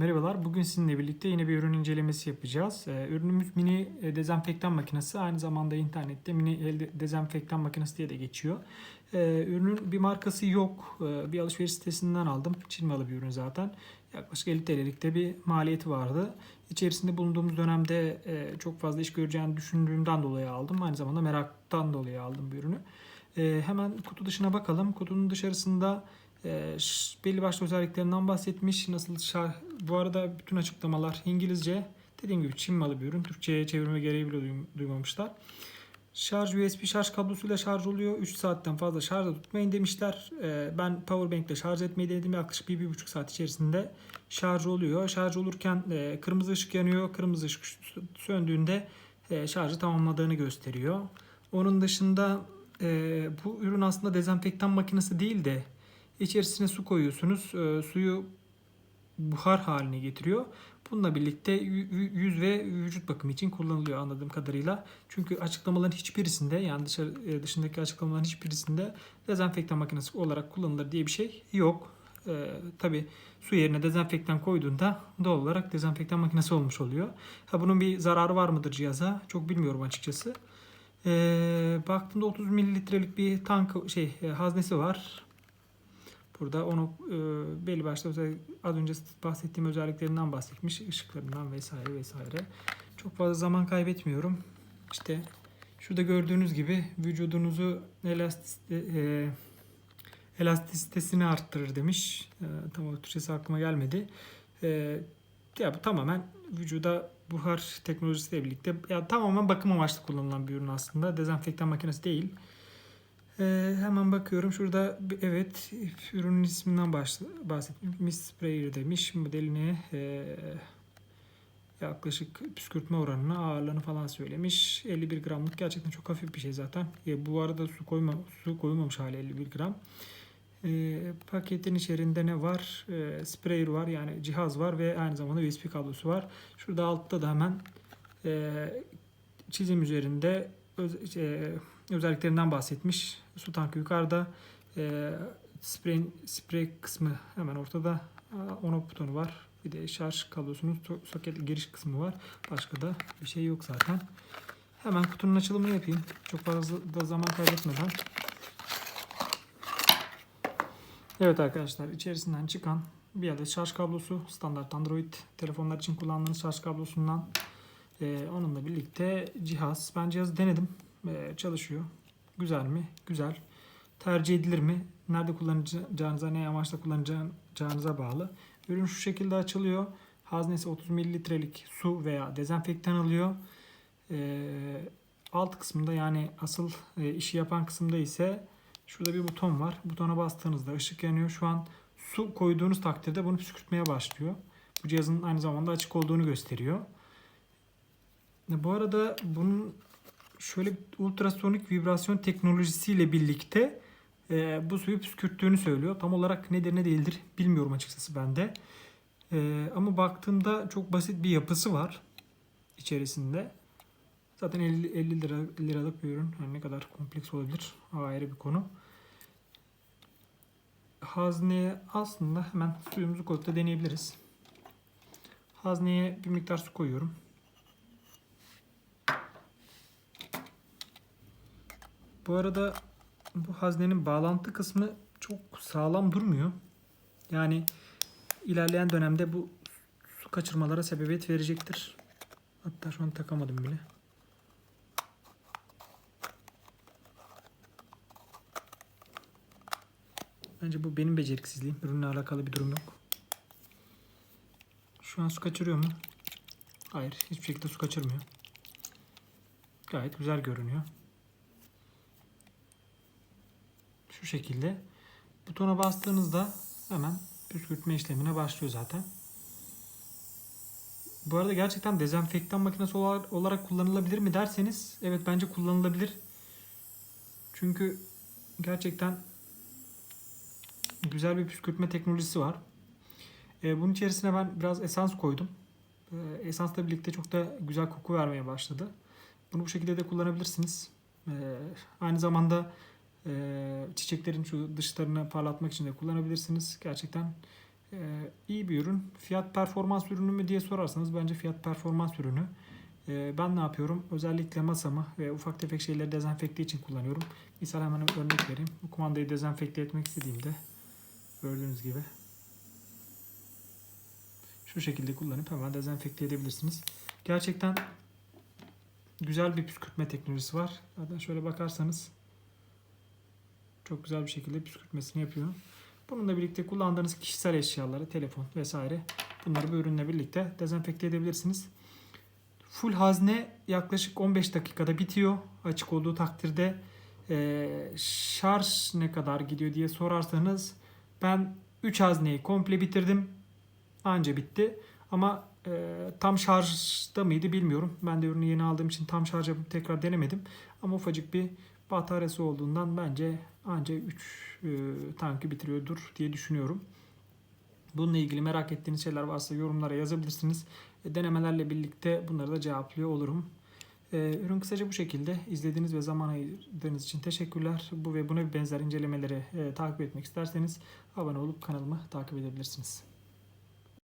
Merhabalar. Bugün sizinle birlikte yine bir ürün incelemesi yapacağız. Ee, Ürünümüz mini e, dezenfektan makinesi. Aynı zamanda internette mini el de- dezenfektan makinesi diye de geçiyor. Ee, Ürünün bir markası yok. Ee, Bir alışveriş sitesinden aldım. Çin malı bir ürün zaten. Yaklaşık 50 TL'lik de bir maliyeti vardı. İçerisinde bulunduğumuz dönemde e, çok fazla iş göreceğini düşündüğümden dolayı aldım. Aynı zamanda meraktan dolayı aldım bu ürünü. Hemen kutu dışına bakalım. Kutunun dışarısında e, belli başlı özelliklerinden bahsetmiş. Nasıl şar- bu arada bütün açıklamalar İngilizce. Dediğim gibi Çin malı bir ürün. Türkçe'ye çevirme gereği bile duym- duymamışlar. Şarj USB şarj kablosuyla şarj oluyor. 3 saatten fazla şarjda tutmayın demişler. Ee, ben powerbank ile şarj etmeyi denedim. Yaklaşık 1-1,5 saat içerisinde şarj oluyor. Şarj olurken e, kırmızı ışık yanıyor. Kırmızı ışık söndüğünde e, şarjı tamamladığını gösteriyor. Onun dışında e, bu ürün aslında dezenfektan makinesi değil de içerisine su koyuyorsunuz. E, suyu buhar haline getiriyor. Bununla birlikte yü- yü- yüz ve vücut bakımı için kullanılıyor anladığım kadarıyla. Çünkü açıklamaların hiçbirisinde yani dışarı, e, dışındaki açıklamaların hiçbirisinde dezenfektan makinesi olarak kullanılır diye bir şey yok. Ee, Tabi su yerine dezenfektan koyduğunda doğal olarak dezenfektan makinesi olmuş oluyor. Ha bunun bir zararı var mıdır cihaza? Çok bilmiyorum açıkçası. Ee, baktığımda 30 mililitrelik bir tank şey e, haznesi var. Burada onu e, belli başlı az önce bahsettiğim özelliklerinden bahsetmiş. ışıklarından vesaire vesaire. Çok fazla zaman kaybetmiyorum. İşte şurada gördüğünüz gibi vücudunuzu elastis, e, elastisitesini arttırır demiş. E, tam o Türkçesi aklıma gelmedi. E, ya bu tamamen vücuda buhar teknolojisiyle birlikte ya tamamen bakım amaçlı kullanılan bir ürün aslında. Dezenfektan makinesi değil. Ee, hemen bakıyorum. Şurada evet ürünün isminden bahsetmiş. Mist Sprayer demiş. Modelini e, yaklaşık püskürtme oranını, ağırlığını falan söylemiş. 51 gramlık gerçekten çok hafif bir şey zaten. E, bu arada su koyma su koymamış hali 51 gram. E, paketin içerisinde ne var? E, sprayer var yani cihaz var ve aynı zamanda USB kablosu var. Şurada altta da hemen e, çizim üzerinde öz- e, özelliklerinden bahsetmiş. Su tankı yukarıda. E, sprey, sprey kısmı hemen ortada. On off butonu var. Bir de şarj kablosunun so- soket giriş kısmı var. Başka da bir şey yok zaten. Hemen kutunun açılımını yapayım. Çok fazla da zaman kaybetmeden. Evet arkadaşlar içerisinden çıkan bir adet şarj kablosu. Standart Android telefonlar için kullandığınız şarj kablosundan ee, onunla birlikte cihaz. Ben cihazı denedim. Ee, çalışıyor. Güzel mi? Güzel. Tercih edilir mi? Nerede kullanacağınıza, ne amaçla kullanacağınıza bağlı. Ürün şu şekilde açılıyor. Haznesi 30 mililitrelik su veya dezenfektan alıyor. Ee, alt kısmında yani asıl e, işi yapan kısımda ise şurada bir buton var. Butona bastığınızda ışık yanıyor. Şu an su koyduğunuz takdirde bunu püskürtmeye başlıyor. Bu cihazın aynı zamanda açık olduğunu gösteriyor. Bu arada bunun şöyle ultrasonik vibrasyon teknolojisiyle birlikte e, bu suyu püskürttüğünü söylüyor. Tam olarak nedir ne değildir bilmiyorum açıkçası ben de. E, ama baktığımda çok basit bir yapısı var içerisinde. Zaten 50, 50 lira, liralık bir ürün. Yani ne kadar kompleks olabilir ayrı bir konu. Hazneye aslında hemen suyumuzu koyup da deneyebiliriz. Hazneye bir miktar su koyuyorum. Bu arada bu haznenin bağlantı kısmı çok sağlam durmuyor. Yani ilerleyen dönemde bu su kaçırmalara sebebiyet verecektir. Hatta şu an takamadım bile. Bence bu benim beceriksizliğim. Ürünle alakalı bir durum yok. Şu an su kaçırıyor mu? Hayır. Hiçbir şekilde su kaçırmıyor. Gayet güzel görünüyor. Şu şekilde. Butona bastığınızda hemen püskürtme işlemine başlıyor zaten. Bu arada gerçekten dezenfektan makinesi olarak, kullanılabilir mi derseniz evet bence kullanılabilir. Çünkü gerçekten güzel bir püskürtme teknolojisi var. Ee, bunun içerisine ben biraz esans koydum. Ee, esansla birlikte çok da güzel koku vermeye başladı. Bunu bu şekilde de kullanabilirsiniz. Ee, aynı zamanda e, çiçeklerin şu dışlarını parlatmak için de kullanabilirsiniz. Gerçekten Ee, iyi bir ürün. Fiyat performans ürünü mü diye sorarsanız bence fiyat performans ürünü. Ee, ben ne yapıyorum? Özellikle masamı ve ufak tefek şeyleri dezenfekte için kullanıyorum. Misal hemen örnek vereyim. Bu kumandayı dezenfekte etmek istediğimde gördüğünüz gibi şu şekilde kullanıp hemen dezenfekte edebilirsiniz. Gerçekten güzel bir püskürtme teknolojisi var. Zaten şöyle bakarsanız çok güzel bir şekilde püskürtmesini yapıyor. Bununla birlikte kullandığınız kişisel eşyaları, telefon vesaire bunları bu ürünle birlikte dezenfekte edebilirsiniz. Full hazne yaklaşık 15 dakikada bitiyor. Açık olduğu takdirde Ee, şarj ne kadar gidiyor diye sorarsanız ben 3 hazneyi komple bitirdim. Anca bitti. Ama e, tam şarjda mıydı bilmiyorum. Ben de ürünü yeni aldığım için tam şarj tekrar denemedim. Ama ufacık bir bataryası olduğundan bence anca 3 e, tankı bitiriyordur diye düşünüyorum. Bununla ilgili merak ettiğiniz şeyler varsa yorumlara yazabilirsiniz. E, Denemelerle birlikte bunları da cevaplıyor olurum. E, ürün kısaca bu şekilde. İzlediğiniz ve zaman ayırdığınız için teşekkürler. Bu ve buna benzer incelemeleri e, takip etmek isterseniz abone olup kanalımı takip edebilirsiniz.